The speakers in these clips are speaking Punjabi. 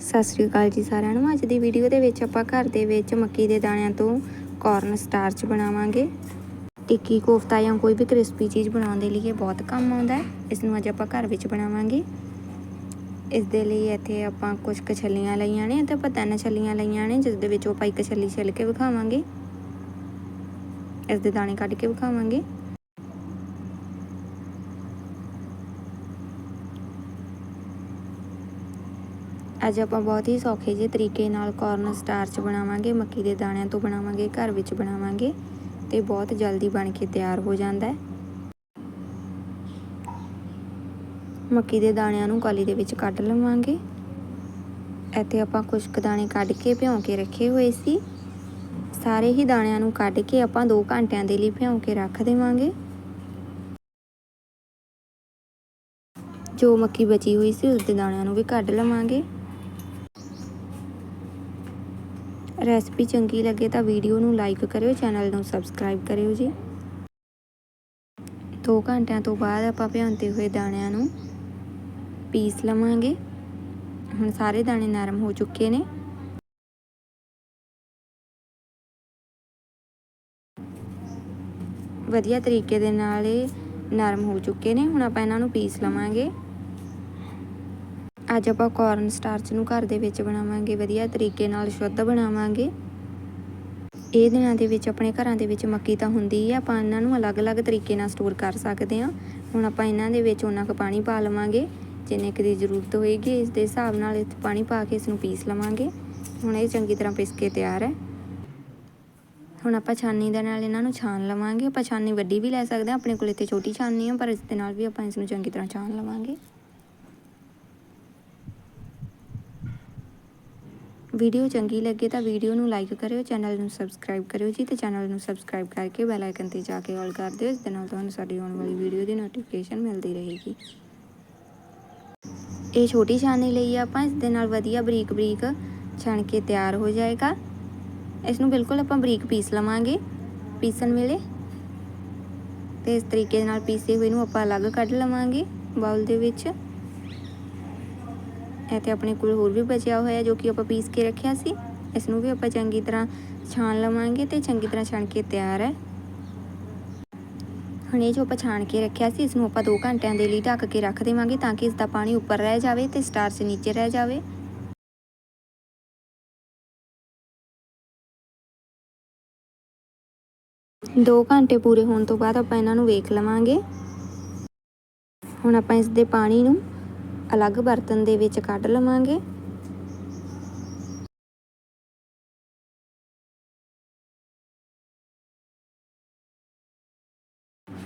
ਸਤਿ ਸ਼੍ਰੀ ਅਕਾਲ ਜੀ ਸਾਰਿਆਂ ਨੂੰ। ਅੱਜ ਦੀ ਵੀਡੀਓ ਦੇ ਵਿੱਚ ਆਪਾਂ ਘਰ ਦੇ ਵਿੱਚ ਮੱਕੀ ਦੇ ਦਾਣਿਆਂ ਤੋਂ ਕਾਰਨ ਸਟਾਰਚ ਬਣਾਵਾਂਗੇ। ਟਿੱਕੀ, ਕੋਫਤਾ ਜਾਂ ਕੋਈ ਵੀ ਕ੍ਰਿਸਪੀ ਚੀਜ਼ ਬਣਾਉਣ ਦੇ ਲਈ ਇਹ ਬਹੁਤ ਕੰਮ ਆਉਂਦਾ ਹੈ। ਇਸ ਨੂੰ ਅੱਜ ਆਪਾਂ ਘਰ ਵਿੱਚ ਬਣਾਵਾਂਗੇ। ਇਸ ਦੇ ਲਈ ਇੱਥੇ ਆਪਾਂ ਕੁਝ ਕੁ ਛੱਲੀਆਂ ਲਈਆਂ ਨੇ ਤੇ ਆਪਾਂ ਤਿੰਨ ਛੱਲੀਆਂ ਲਈਆਂ ਨੇ, ਜਿਸ ਦੇ ਵਿੱਚੋਂ ਆਪਾਂ ਇੱਕ ਛੱਲੀ ਛਿੱਲ ਕੇ ਵਿਖਾਵਾਂਗੇ। ਇਸ ਦੇ ਦਾਣੇ ਕੱਢ ਕੇ ਵਿਖਾਵਾਂਗੇ। ਅੱਜ ਆਪਾਂ ਬਹੁਤ ਹੀ ਸੌਖੇ ਜਿਹੇ ਤਰੀਕੇ ਨਾਲ ਕਾਰਨ ਸਟਾਰਚ ਬਣਾਵਾਂਗੇ, ਮੱਕੀ ਦੇ ਦਾਣਿਆਂ ਤੋਂ ਬਣਾਵਾਂਗੇ, ਘਰ ਵਿੱਚ ਬਣਾਵਾਂਗੇ ਤੇ ਬਹੁਤ ਜਲਦੀ ਬਣ ਕੇ ਤਿਆਰ ਹੋ ਜਾਂਦਾ ਹੈ। ਮੱਕੀ ਦੇ ਦਾਣਿਆਂ ਨੂੰ ਕਾਲੀ ਦੇ ਵਿੱਚ ਕੱਢ ਲਵਾਂਗੇ। ਇੱਥੇ ਆਪਾਂ ਖੁਸ਼ਕ ਦਾਣੇ ਕੱਢ ਕੇ ਭਿਉਂ ਕੇ ਰੱਖੇ ਹੋਏ ਸੀ। ਸਾਰੇ ਹੀ ਦਾਣਿਆਂ ਨੂੰ ਕੱਢ ਕੇ ਆਪਾਂ 2 ਘੰਟਿਆਂ ਦੇ ਲਈ ਭਿਉਂ ਕੇ ਰੱਖ ਦੇਵਾਂਗੇ। ਜੋ ਮੱਕੀ ਬਚੀ ਹੋਈ ਸੀ ਉਸ ਦੇ ਦਾਣਿਆਂ ਨੂੰ ਵੀ ਕੱਢ ਲਵਾਂਗੇ। ਰੈਸਪੀ ਚੰਗੀ ਲੱਗੇ ਤਾਂ ਵੀਡੀਓ ਨੂੰ ਲਾਈਕ ਕਰਿਓ, ਚੈਨਲ ਨੂੰ ਸਬਸਕ੍ਰਾਈਬ ਕਰਿਓ ਜੀ। 2 ਘੰਟਿਆਂ ਤੋਂ ਬਾਅਦ ਆਪਾਂ ਭਿਉਂਤੇ ਹੋਏ ਦਾਣਿਆਂ ਨੂੰ ਪੀਸ ਲਵਾਂਗੇ। ਹੁਣ ਸਾਰੇ ਦਾਣੇ ਨਰਮ ਹੋ ਚੁੱਕੇ ਨੇ। ਵਧੀਆ ਤਰੀਕੇ ਦੇ ਨਾਲ ਇਹ ਨਰਮ ਹੋ ਚੁੱਕੇ ਨੇ। ਹੁਣ ਆਪਾਂ ਇਹਨਾਂ ਨੂੰ ਪੀਸ ਲਵਾਂਗੇ। ਅੱਜ ਆਪਾਂ ਕਾਰਨ ਸਟਾਰਚ ਨੂੰ ਘਰ ਦੇ ਵਿੱਚ ਬਣਾਵਾਂਗੇ, ਵਧੀਆ ਤਰੀਕੇ ਨਾਲ ਸ਼ੁੱਧ ਬਣਾਵਾਂਗੇ। ਇਹ ਦਿਨਾਂ ਦੇ ਵਿੱਚ ਆਪਣੇ ਘਰਾਂ ਦੇ ਵਿੱਚ ਮੱਕੀ ਤਾਂ ਹੁੰਦੀ ਹੈ ਆਪਾਂ ਇਹਨਾਂ ਨੂੰ ਅਲੱਗ-ਅਲੱਗ ਤਰੀਕੇ ਨਾਲ ਸਟੋਰ ਕਰ ਸਕਦੇ ਹਾਂ। ਹੁਣ ਆਪਾਂ ਇਹਨਾਂ ਦੇ ਵਿੱਚ ਉਹਨਾਂ ਕੁ ਪਾਣੀ ਪਾ ਲਵਾਂਗੇ, ਜਿੰਨੇ ਕੁ ਦੀ ਜ਼ਰੂਰਤ ਹੋਏਗੀ, ਇਸ ਦੇ ਹਿਸਾਬ ਨਾਲ ਇਹ ਪਾਣੀ ਪਾ ਕੇ ਇਸ ਨੂੰ ਪੀਸ ਲਵਾਂਗੇ। ਹੁਣ ਇਹ ਚੰਗੀ ਤਰ੍ਹਾਂ ਪੀਸ ਕੇ ਤਿਆਰ ਹੈ। ਹੁਣ ਆਪਾਂ ਛਾਨੀ ਦੇ ਨਾਲ ਇਹਨਾਂ ਨੂੰ ਛਾਣ ਲਵਾਂਗੇ। ਆਪਾਂ ਛਾਨੀ ਵੱਡੀ ਵੀ ਲੈ ਸਕਦੇ ਹਾਂ, ਆਪਣੇ ਕੋਲ ਇੱਥੇ ਛੋਟੀ ਛਾਨੀ ਹੈ ਪਰ ਇਸ ਦੇ ਨਾਲ ਵੀ ਆਪਾਂ ਇਸ ਨੂੰ ਚੰਗੀ ਤਰ੍ਹਾਂ ਛਾਣ ਲਵਾਂਗੇ। ਵੀਡੀਓ ਚੰਗੀ ਲੱਗੇ ਤਾਂ ਵੀਡੀਓ ਨੂੰ ਲਾਈਕ ਕਰਿਓ, ਚੈਨਲ ਨੂੰ ਸਬਸਕ੍ਰਾਈਬ ਕਰਿਓ ਜੀ ਤੇ ਚੈਨਲ ਨੂੰ ਸਬਸਕ੍ਰਾਈਬ ਕਰਕੇ ਬੈਲ ਆਈਕਨ ਤੇ ਜਾ ਕੇ ਆਲ ਕਰ ਦਿਓ, ਇਸ ਦੇ ਨਾਲ ਤੁਹਾਨੂੰ ਸਾਡੀ ਆਉਣ ਵਾਲੀ ਵੀਡੀਓ ਦੀ ਨੋਟੀਫਿਕੇਸ਼ਨ ਮਿਲਦੀ ਰਹੇਗੀ। ਇਹ ਛੋਟੀ ਛਾਨੀ ਲਈ ਆਪਾਂ ਇਸ ਦੇ ਨਾਲ ਵਧੀਆ ਬਰੀਕ ਬਰੀਕ ਛਣ ਕੇ ਤਿਆਰ ਹੋ ਜਾਏਗਾ। ਇਸ ਨੂੰ ਬਿਲਕੁਲ ਆਪਾਂ ਬਰੀਕ ਪੀਸ ਲਵਾਂਗੇ, ਪੀਸਣ ਵੇਲੇ। ਤੇ ਇਸ ਤਰੀਕੇ ਦੇ ਨਾਲ ਪੀਸੇ ਹੋਏ ਨੂੰ ਆਪਾਂ ਅਲੱਗ ਕੱਢ ਲਵਾਂਗੇ ਬਾਉਲ ਦੇ ਵਿੱਚ। ਇਹ ਇੱਥੇ ਆਪਣੇ ਕੋਲ ਹੋਰ ਵੀ ਬਚਿਆ ਹੋਇਆ ਜੋ ਕਿ ਆਪਾਂ ਪੀਸ ਕੇ ਰੱਖਿਆ ਸੀ। ਇਸ ਨੂੰ ਵੀ ਆਪਾਂ ਚੰਗੀ ਤਰ੍ਹਾਂ ਛਾਣ ਲਵਾਂਗੇ ਤੇ ਚੰਗੀ ਤਰ੍ਹਾਂ ਛਣ ਕੇ ਤਿਆਰ ਹੈ। ਹੁਣ ਇਹ ਜੋ ਆਪਾਂ ਛਾਣ ਕੇ ਰੱਖਿਆ ਸੀ ਇਸ ਨੂੰ ਆਪਾਂ 2 ਘੰਟਿਆਂ ਦੇ ਲਈ ਢੱਕ ਕੇ ਰੱਖ ਦੇਵਾਂਗੇ ਤਾਂ ਕਿ ਇਸ ਦਾ ਪਾਣੀ ਉੱਪਰ ਰਹਿ ਜਾਵੇ ਤੇ ਸਟਾਰਚ ਨੀਚੇ ਰਹਿ ਜਾਵੇ। ਦੋ ਘੰਟੇ ਪੂਰੇ ਹੋਣ ਤੋਂ ਬਾਅਦ ਆਪਾਂ ਇਹਨਾਂ ਨੂੰ ਵੇਖ ਲਵਾਂਗੇ। ਹੁਣ ਆਪਾਂ ਇਸ ਦੇ ਪਾਣੀ ਨੂੰ ਅਲੱਗ ਬਰਤਨ ਦੇ ਵਿੱਚ ਕੱਢ ਲਵਾਂਗੇ।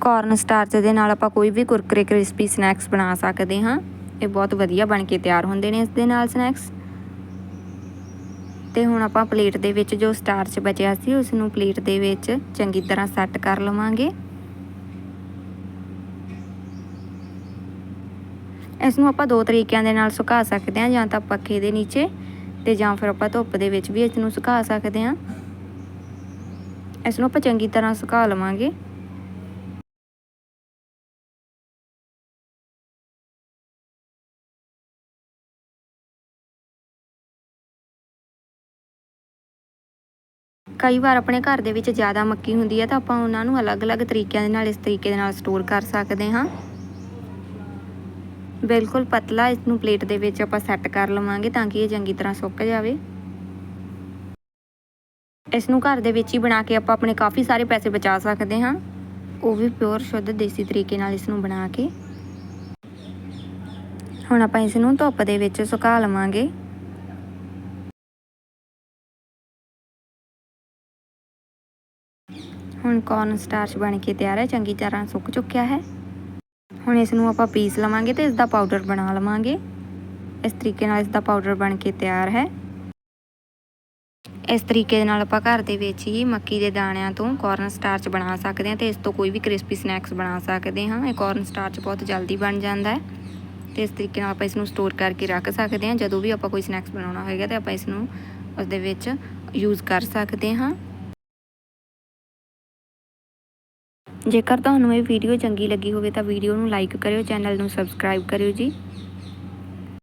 ਕਾਰਨ ਸਟਾਰਚ ਦੇ ਨਾਲ ਆਪਾਂ ਕੋਈ ਵੀ ਕੁਰਕਰੇ ਕ੍ਰਿਸਪੀ ਸਨੈਕਸ ਬਣਾ ਸਕਦੇ ਹਾਂ। ਇਹ ਬਹੁਤ ਵਧੀਆ ਬਣ ਕੇ ਤਿਆਰ ਹੁੰਦੇ ਨੇ ਇਸ ਦੇ ਨਾਲ ਸਨੈਕਸ ਤੇ ਹੁਣ ਆਪਾਂ ਪਲੇਟ ਦੇ ਵਿੱਚ ਜੋ ਸਟਾਰਚ ਬਚਿਆ ਸੀ ਉਸ ਨੂੰ ਪਲੇਟ ਦੇ ਵਿੱਚ ਚੰਗੀ ਤਰ੍ਹਾਂ ਸੈੱਟ ਕਰ ਲਵਾਂਗੇ। ਇਸ ਨੂੰ ਆਪਾਂ ਦੋ ਤਰੀਕਿਆਂ ਦੇ ਨਾਲ ਸੁਕਾ ਸਕਦੇ ਹਾਂ, ਜਾਂ ਤਾਂ ਪੱਖੇ ਦੇ ਨੀਚੇ ਤੇ ਜਾਂ ਫਿਰ ਆਪਾਂ ਧੁੱਪ ਦੇ ਵਿੱਚ ਵੀ ਇਸ ਨੂੰ ਸੁਕਾ ਸਕਦੇ ਹਾਂ। ਇਸ ਨੂੰ ਆਪਾਂ ਚੰਗੀ ਤਰ੍ਹਾਂ ਸੁਕਾ ਲਵਾਂਗੇ। ਕਈ ਵਾਰ ਆਪਣੇ ਘਰ ਦੇ ਵਿੱਚ ਜ਼ਿਆਦਾ ਮੱਕੀ ਹੁੰਦੀ ਹੈ ਤਾਂ ਆਪਾਂ ਉਹਨਾਂ ਨੂੰ ਅਲੱਗ-ਅਲੱਗ ਤਰੀਕਿਆਂ ਦੇ ਨਾਲ ਇਸ ਤਰੀਕੇ ਦੇ ਨਾਲ ਸਟੋਰ ਕਰ ਸਕਦੇ ਹਾਂ। ਬਿਲਕੁਲ ਪਤਲਾ ਇਸ ਨੂੰ ਪਲੇਟ ਦੇ ਵਿੱਚ ਆਪਾਂ ਸੈੱਟ ਕਰ ਲਵਾਂਗੇ ਤਾਂ ਕਿ ਇਹ ਚੰਗੀ ਤਰ੍ਹਾਂ ਸੁੱਕ ਜਾਵੇ। ਇਸ ਨੂੰ ਘਰ ਦੇ ਵਿੱਚ ਹੀ ਬਣਾ ਕੇ ਆਪਾਂ ਆਪਣੇ ਕਾਫੀ ਸਾਰੇ ਪੈਸੇ ਬਚਾ ਸਕਦੇ ਹਾਂ। ਉਹ ਵੀ ਪਿਓਰ ਸ਼ੁੱਧ ਦੇਸੀ ਤਰੀਕੇ ਨਾਲ ਇਸ ਨੂੰ ਬਣਾ ਕੇ। ਹੁਣ ਆਪਾਂ ਇਸ ਨੂੰ ਧੁੱਪ ਦੇ ਵਿੱਚ ਸੁਕਾ ਲਵਾਂਗੇ। ਹੁਣ ਕਾਰਨ ਸਟਾਰਚ ਬਣ ਕੇ ਤਿਆਰ ਹੈ, ਚੰਗੀ ਤਰ੍ਹਾਂ ਸੁੱਕ ਚੁੱਕਿਆ ਹੈ। ਹੁਣ ਇਸ ਨੂੰ ਆਪਾਂ ਪੀਸ ਲਵਾਂਗੇ ਤੇ ਇਸ ਦਾ ਪਾਊਡਰ ਬਣਾ ਲਵਾਂਗੇ। ਇਸ ਤਰੀਕੇ ਨਾਲ ਇਸ ਦਾ ਪਾਊਡਰ ਬਣ ਕੇ ਤਿਆਰ ਹੈ। ਇਸ ਤਰੀਕੇ ਦੇ ਨਾਲ ਆਪਾਂ ਘਰ ਦੇ ਵਿੱਚ ਹੀ ਮੱਕੀ ਦੇ ਦਾਣਿਆਂ ਤੋਂ ਕਾਰਨ ਸਟਾਰਚ ਬਣਾ ਸਕਦੇ ਹਾਂ ਤੇ ਇਸ ਤੋਂ ਕੋਈ ਵੀ ਕ੍ਰਿਸਪੀ ਸਨੈਕਸ ਬਣਾ ਸਕਦੇ ਹਾਂ। ਇਹ ਕਾਰਨ ਸਟਾਰਚ ਬਹੁਤ ਜਲਦੀ ਬਣ ਜਾਂਦਾ ਹੈ ਤੇ ਇਸ ਤਰੀਕੇ ਨਾਲ ਆਪਾਂ ਇਸ ਨੂੰ ਸਟੋਰ ਕਰਕੇ ਰੱਖ ਸਕਦੇ ਹਾਂ। ਜਦੋਂ ਵੀ ਆਪਾਂ ਕੋਈ ਸਨੈਕਸ ਬਣਾਉਣਾ ਹੋਏਗਾ ਤੇ ਆਪਾਂ ਇਸ ਨੂੰ ਉਸ ਦੇ ਵਿੱਚ ਯੂਜ਼ ਕਰ ਸਕਦੇ ਹਾਂ। ਜੇਕਰ ਤੁਹਾਨੂੰ ਇਹ ਵੀਡੀਓ ਚੰਗੀ ਲੱਗੀ ਹੋਵੇ ਤਾਂ ਵੀਡੀਓ ਨੂੰ ਲਾਈਕ ਕਰਿਓ ਚੈਨਲ ਨੂੰ ਸਬਸਕ੍ਰਾਈਬ ਕਰਿਓ ਜੀ।